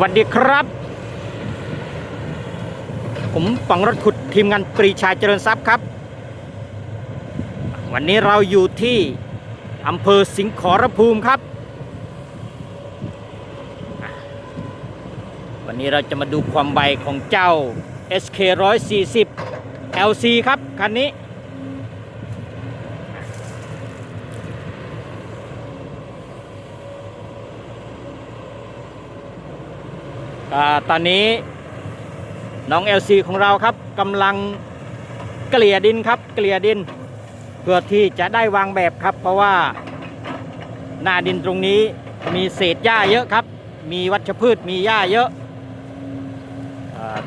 วัสดีครับ ผมปังรถขุดทีมงานปรีชาเจริญทรัพย์ครับ วันนี้เราอยู่ที่อำเภอสิงห์ขอรภูมิครับ วันนี้เราจะมาดูความไวของเจ้า SK 140 LC ครับ คันนี้ ตอนนี้น้อง LC ของเราครับกำลังเกลี่ยดินครับ เกลี่ยดิน เพื่อที่จะได้วางแบบครับ เพราะว่าหน้าดินตรงนี้มีเศษหญ้าเยอะครับ มีวัชพืชมีหญ้าเยอะ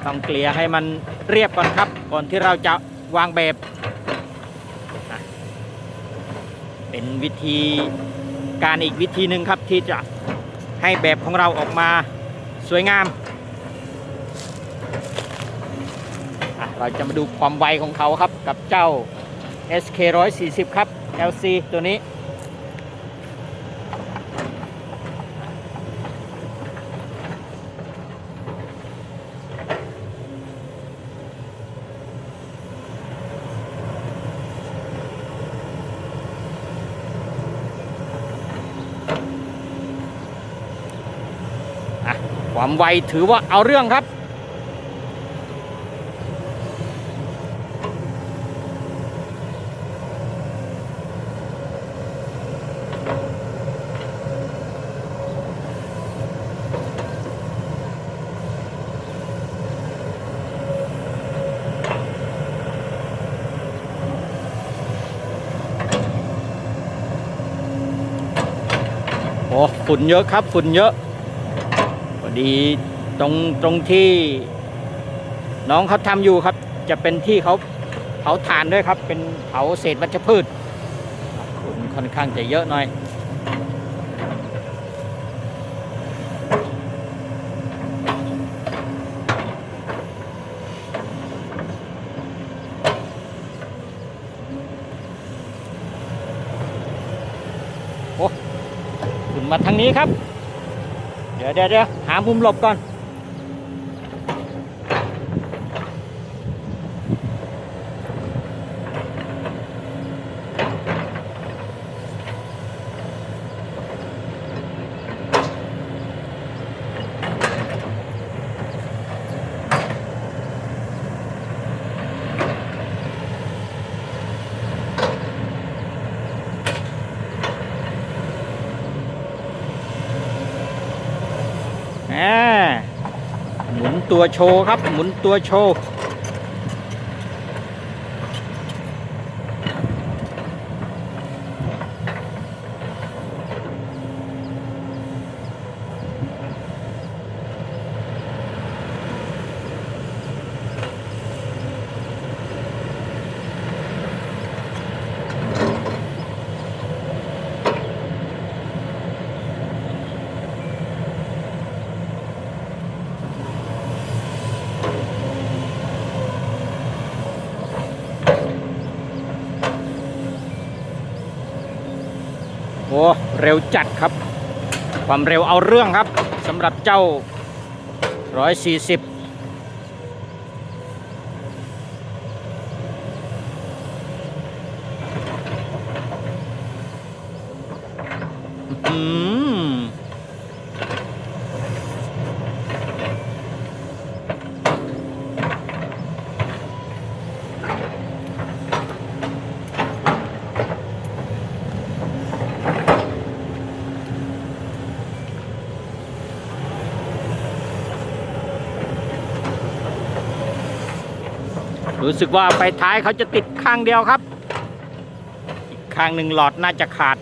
ต้องเกลี่ยให้มันเรียบก่อนครับ ก่อนที่เราจะวางแบบ เป็นวิธีการอีกวิธีหนึ่งครับที่จะให้แบบของเราออกมา สวยงาม เราจะมาดูความไวของเขาครับกับเจ้า SK 140 ครับ LC ตัวนี้ ความไวถือว่าเอาเรื่องครับ โอ้ฝุ่นเยอะครับ ฝุ่นเยอะ ดีตรงตรงที่น้องเขาทำอยู่ครับ จะเป็นที่เขาเผาถ่านด้วยครับ เป็นเผาเศษวัชพืชฝุ่นค่อนข้างจะเยอะหน่อยโอ้ฝุ่นมาทางนี้ครับ เดี๋ยวเดี๋ยวเดี๋ยวหามุมหลบก่อน หมุนตัวโชว์ครับ หมุนตัวโชว์ โอ้เร็วจัดครับ ความเร็วเอาเรื่องครับสำหรับเจ้า 140อืม รู้สึกว่าไฟท้ายเขาจะติดข้างเดียวครับ อีกข้างหนึ่งหลอดน่าจะขาด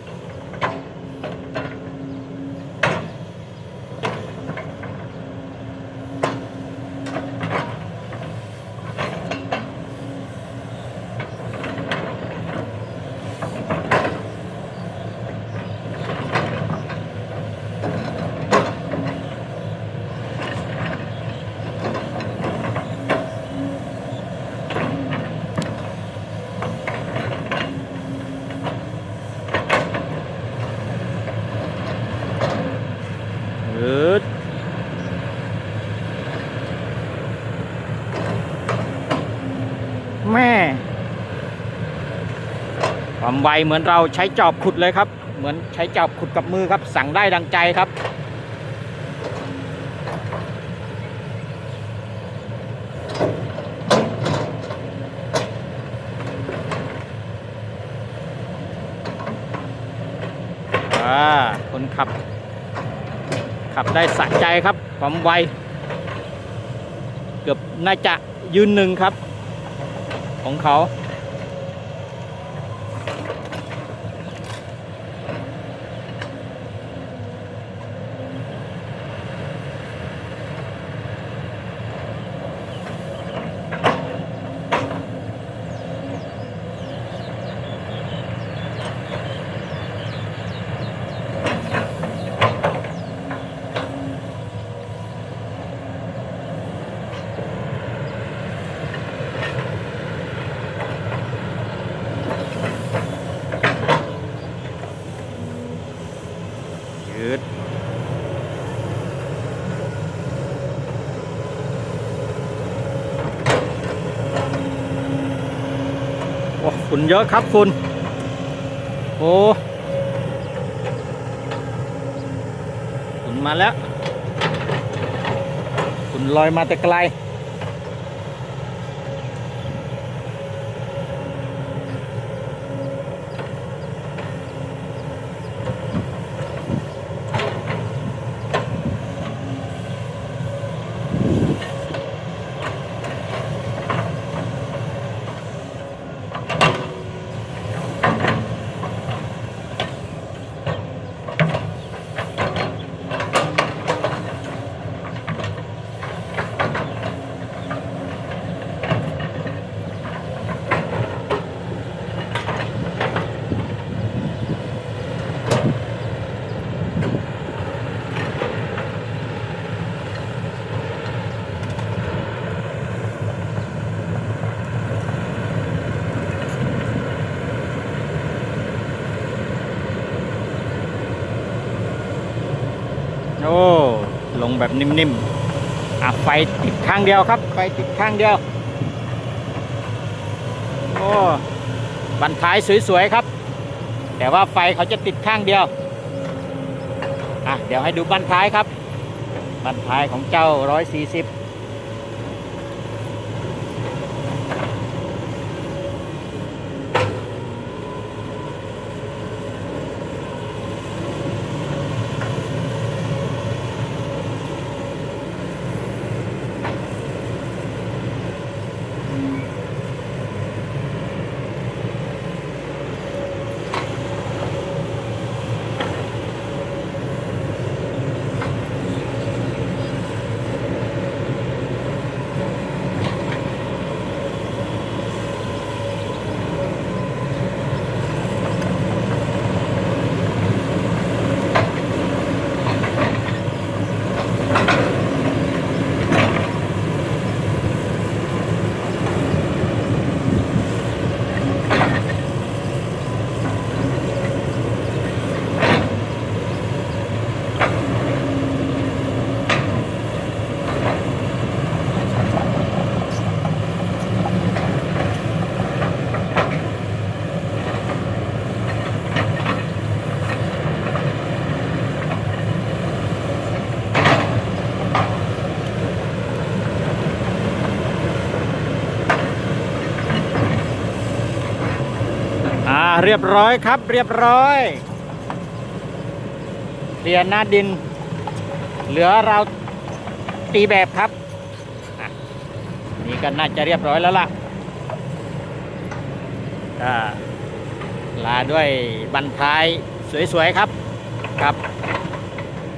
เออ ความไวเหมือนเราใช้จอบขุดเลยครับ เหมือนใช้จอบขุดกับมือครับ สั่งได้ดังใจครับอ่าคนขับ ขับได้สะใจครับ ความไว เกือบน่าจะยืนหนึ่งครับ ของเขา โอ้ฝุ่นเยอะครับฝุ่นโอ้ฝุ่นมาแล้วฝุ่นลอยมาแต่ไกล โอ้ ลง แบบนิ่มๆอะไฟติดข้างเดียวครับ ไฟติดข้างเดียวโอ้บันท้ายสวยๆครับ แต่ว่าไฟเขาจะติดข้างเดียวอะเดี๋ยวให้ดูบันท้ายครับ บันท้ายของเจ้า140 เรียบร้อยครับ เรียบร้อยเคลียร์หน้าดิน เหลือเราตีแบบครับ นี่ก็น่าจะเรียบร้อยแล้วล่ะก็ลาด้วยบันท้ายสวยๆครับครับ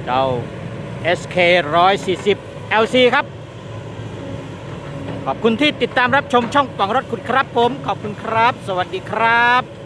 เจ้า SK 140 LC ครับ ขอบคุณที่ติดตามรับชมช่องป่องรถขุดครับผม ขอบคุณครับ สวัสดีครับ